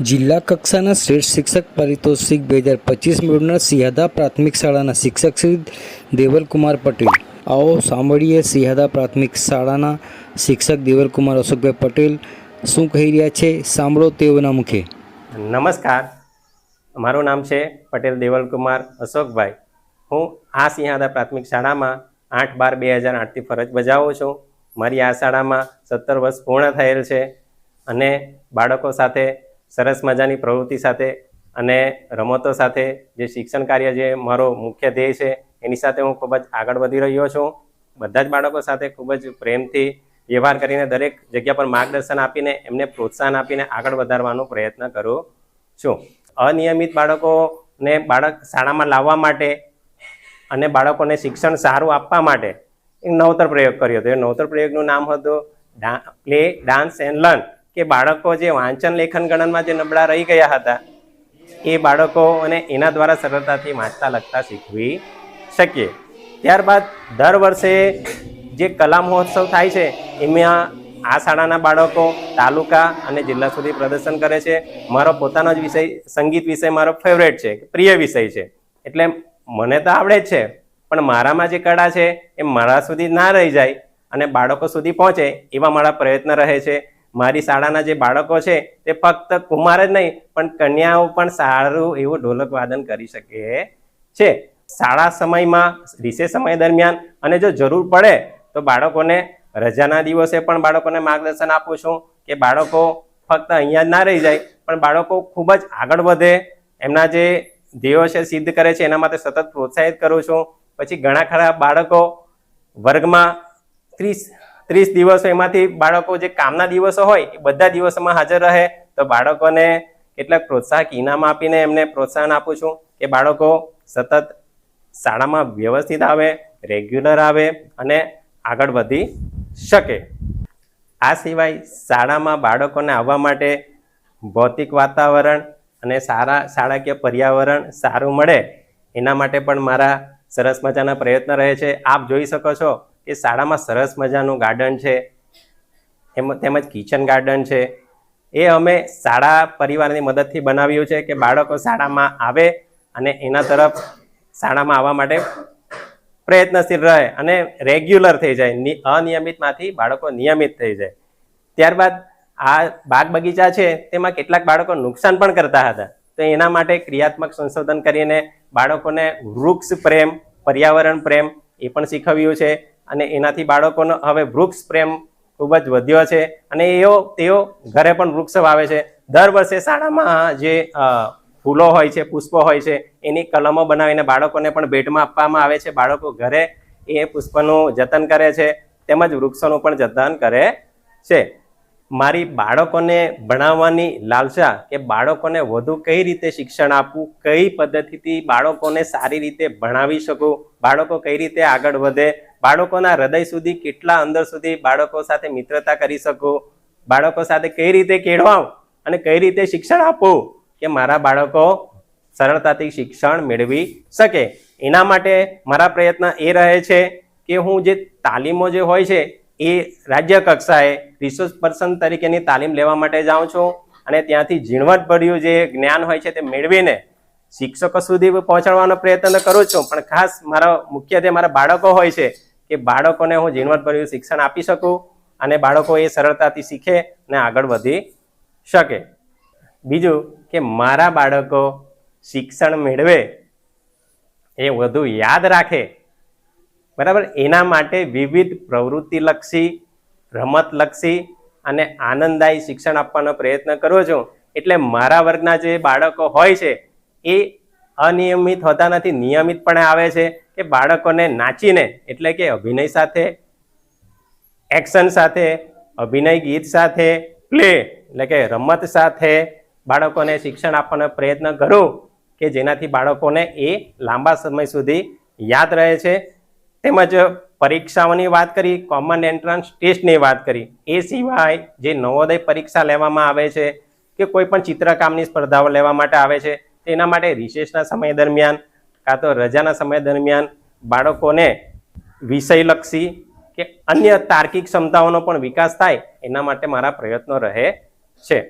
જિલ્લા કક્ષાના શ્રેષ્ઠ શિક્ષક પારિતોષિક બે હજાર પચીસ મેળવનાર સિંહાદા પ્રાથમિક શાળાના શિક્ષક શ્રી દેવલકુમાર પટેલ. આવો સાંભળીએ સિંહાદા પ્રાથમિક શાળાના શિક્ષક દેવલકુમાર અશોકભાઈ પટેલ શું કહી રહ્યા છે? સાંભળો તેઓના મુખે. નમસ્કાર. મારું નામ છે પટેલ દેવલકુમાર અશોકભાઈ. હું આ સિંહાદા પ્રાથમિક શાળામાં આઠ બાર બે હજાર આઠથી ફરજ બજાવું છું. મારી આ શાળામાં સત્તર વર્ષ પૂર્ણ થયેલ છે અને બાળકો સાથે સરસ મજાની પ્રવૃત્તિ સાથે અને રમતો સાથે જે શિક્ષણ કાર્ય જે મારો મુખ્ય ધ્યેય છે, એની સાથે હું ખૂબ જ આગળ વધી રહ્યો છું. બધા જ બાળકો સાથે ખૂબ જ પ્રેમથી વ્યવહાર કરીને દરેક જગ્યા પર માર્ગદર્શન આપીને એમને પ્રોત્સાહન આપીને આગળ વધારવાનો પ્રયત્ન કરું છું. અનિયમિત બાળકોને બાળક શાળામાં લાવવા માટે અને બાળકોને શિક્ષણ સારું આપવા માટે એક નવતર પ્રયોગ કર્યો હતો. એ નવતર પ્રયોગનું નામ હતું પ્લે, ડાન્સ એન્ડ લર્ન. કે બાળકો જે વાંચન લેખન ગણનમાં જે નબળા રહી ગયા હતા, એ બાળકો અને એના દ્વારા સરળતાથી વાંચતા, લખતા શીખવી શકીએ. ત્યારબાદ દર વર્ષે જે કલા મહોત્સવ થાય છે, એમાં આ શાળાના બાળકો તાલુકા અને જિલ્લા સુધી પ્રદર્શન કરે છે. મારો પોતાનો જ વિષય, સંગીત વિષય મારો ફેવરેટ છે, પ્રિય વિષય છે. એટલે મને તો આવડે જ છે, પણ મારામાં જે કળા છે, એ મારા સુધી ના રહી જાય અને બાળકો સુધી પહોંચે એવા મારા પ્રયત્ન રહે છે. મારી શાળાના જે બાળકો છે, તે ફક્ત કુમાર જ નહીં, પણ કન્યાઓ પણ સારું એવું ઢોલક વાદન કરી શકે છે. શાળા સમયમાં રિસેસ સમય દરમિયાન અને જો જરૂર પડે, તો બાળકોને રજાના દિવસે પણ બાળકોને માર્ગદર્શન આપું છું કે બાળકો ફક્ત અહીંયા જ ના રહી જાય, પણ બાળકો ખૂબ જ આગળ વધે. એમના જે ધ્યેયો છે, સિદ્ધ કરે છે, એના માટે સતત પ્રોત્સાહિત કરું છું. પછી ઘણા ખરા બાળકો વર્ગમાં ત્રીસ ત્રીસ દિવસો એમાંથી બાળકો જે કામના દિવસો હોય, એ બધા દિવસોમાં હાજર રહે. તો બાળકોને કેટલાક પ્રોત્સાહક ઇનામ આપીને એમને પ્રોત્સાહન આપું છું કે બાળકો સતત શાળામાં વ્યવસ્થિત આવે, રેગ્યુલર આવે અને આગળ વધી શકે. આ સિવાય શાળામાં બાળકોને આવવા માટે ભૌતિક વાતાવરણ અને સારા શાળાકીય પર્યાવરણ સારું મળે, એના માટે પણ મારા સરસ મજાના પ્રયત્ન રહે છે. આપ જોઈ શકો છો કે શાળામાં સરસ મજાનું ગાર્ડન છે. એમ તેમજ કિચન ગાર્ડન છે. એ અમે શાળા પરિવારની મદદથી બનાવ્યું છે કે બાળકો શાળામાં આવે અને એના તરફ શાળામાં આવવા માટે પ્રયત્નશીલ રહે અને રેગ્યુલર થઈ જાય. અનિયમિતમાંથી બાળકો નિયમિત થઈ જાય. ત્યારબાદ આ બાગ બગીચા છે તેમાં કેટલાક બાળકો નુકસાન પણ કરતા હતા. તો એના માટે ક્રિયાત્મક સંશોધન કરીને બાળકોને વૃક્ષ પ્રેમ, પર્યાવરણ પ્રેમ એ પણ શીખવ્યું છે. અને એનાથી બાળકોનો હવે વૃક્ષ પ્રેમ ખૂબ જ વધ્યો છે. અને એઓ, તેઓ ઘરે પણ વૃક્ષ વાવે છે. દર વર્ષે શાળામાં જે ફૂલો હોય છે, પુષ્પો હોય છે, એની કલમો બનાવીને બાળકોને પણ ભેટમાં આપવામાં આવે છે. બાળકો ઘરે એ પુષ્પનું જતન કરે છે, તેમજ વૃક્ષોનું પણ જતન કરે છે. મારી બાળકોને ભણાવવાની લાલસા કે બાળકોને વધુ કઈ રીતે શિક્ષણ આપવું, કઈ પદ્ધતિથી બાળકોને સારી રીતે ભણાવી શકું, બાળકો કઈ રીતે આગળ વધે બાળકોના હૃદય સુધી કેટલા અંદર સુધી બાળકો સાથે મિત્રતા કરી શકું? બાળકો સાથે કઈ રીતે કેળવાવ અને કઈ રીતે શિક્ષણ આપો કે મારા બાળકો સરળતાથી શિક્ષણ મેળવી શકે? એના માટે મારા પ્રયત્ન એ રહે છે કે હું જે તાલીમો જે હોય છે એ રાજ્ય કક્ષાએ રિસોર્સ પર્સન તરીકેની તાલીમ લેવા માટે જાઉં છું. અને ત્યાંથી ઝીણવટભર્યું જે જ્ઞાન હોય છે તે મેળવીને શિક્ષકો સુધી પહોંચાડવાનો પ્રયત્ન કરું છું. પણ ખાસ મારો મુખ્યત્વે મારા બાળકો હોય છે કે બાળકોને હું ઝીણવટભર્યું શિક્ષણ આપી શકું અને બાળકો એ સરળતાથી શીખે અને આગળ વધી શકે. બીજું કે મારા બાળકો શિક્ષણ મેળવે એ વધુ યાદ રાખે. બરાબર? એના માટે વિવિધ પ્રવૃત્તિલક્ષી, રમતલક્ષી અને આનંદદાયી શિક્ષણ આપવાનો પ્રયત્ન કરું છું. એટલે મારા વર્ગના જે બાળકો હોય છે, એ અનિયમિત હોતા નથી, નિયમિતપણે આવે છે. કે બાળકોને નાચીને, એટલે કે અભિનય સાથે, એક્શન સાથે, અભિનય ગીત સાથે, પ્લે, એટલે કે રમત સાથે બાળકોને શિક્ષણ આપવાનો પ્રયત્ન કરું કે જેનાથી બાળકોને એ લાંબા સમય સુધી યાદ રહે છે. તેમજ પરીક્ષાઓની વાત કરી કોમન એન્ટ્રન્સ ટેસ્ટની વાત કરી. એ સિવાય જે નવોદય પરીક્ષા લેવામાં આવે છે કે કોઈ પણ ચિત્રકામની સ્પર્ધાઓ લેવા માટે આવે છે, તેના માટે રિસેસના સમય દરમિયાન કાં તો રજાના સમય દરમિયાન બાળકોને વિષયલક્ષી કે અન્ય તાર્કિક ક્ષમતાઓનો પણ વિકાસ થાય, એના માટે મારા પ્રયત્નો રહે છે.